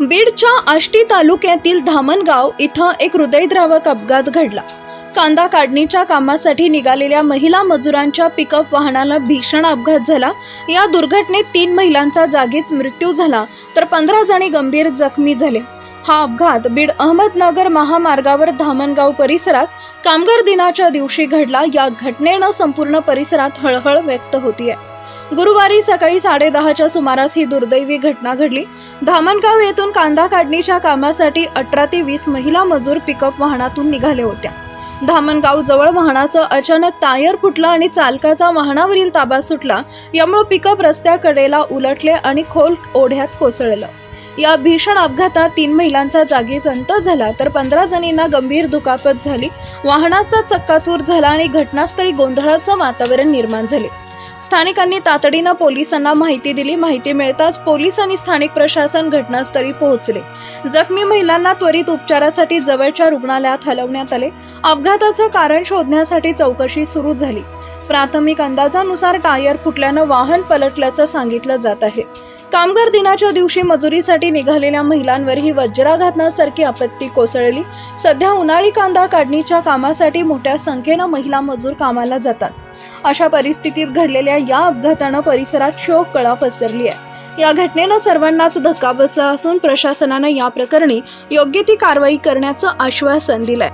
बीडच्या आष्टी तालुक्यातील धामणगाव इथं एक हृदयद्रावक अपघात घडला. कांदा काढणीच्या कामासाठी निघालेल्या महिला मजुरांच्या पिकअप वाहनाला भीषण अपघात झाला. या दुर्घटनेत तीन महिलांचा जागीच मृत्यू झाला तर पंधरा जणी गंभीर जखमी झाले. हा अपघात बीड अहमदनगर महामार्गावर धामणगाव परिसरात कामगार दिनाच्या दिवशी घडला. या घटनेनं संपूर्ण परिसरात हळहळ व्यक्त होतीये. गुरुवारी सकाळी साडेदहाच्या सुमारास ही दुर्दैवी घटना घडली. धामणगाव येथून कांदा काढणीच्या कामासाठी अठरा ते वीस महिला मजूर पिकअप वाहनातून निघाले होत्या. धामणगाव जवळ वाहनाचं अचानक टायर फुटलं आणि चालकाचा वाहनावरील ताबा सुटला यामुळे पिकअप रस्त्याकडेला उलटले आणि खोल ओढ्यात कोसळलं. या भीषण अपघातात तीन महिलांचा जागीच अंत झाला तर पंधरा जणींना गंभीर दुखापत झाली. वाहनाचा चक्काचूर झाला आणि घटनास्थळी गोंधळाचं वातावरण निर्माण झाले. स्थानिकांनी तातडीनं पोलिसांना माहिती दिली. माहिती मिळताच पोलीस आणि स्थानिक प्रशासन घटनास्थळी पोहोचले. जखमी महिलांना त्वरित उपचारासाठी जवळच्या रुग्णालयात हलवण्यात आले. अपघाताचं कारण शोधण्यासाठी चौकशी सुरू झाली. प्राथमिक अंदाजानुसार टायर फुटल्यानं वाहन पलटल्याचं सांगितलं जात आहे. कामगार दिनाच्या दिवशी मजुरीसाठी निघालेल्या महिलांवर ही आपत्ती कोसळली. सध्या उन्हाळी कांदा काढणीच्या कामासाठी मोठ्या संख्येनं महिला मजूर कामाला जातात. अशा परिस्थितीत घडलेल्या या अपघातानं परिसरात शोक कळा पसरली आहे या घटनेनं सर्वांनाच धक्का बसला असून प्रशासनानं या प्रकरणी योग्य ती कारवाई करण्याचं आश्वासन दिलंय.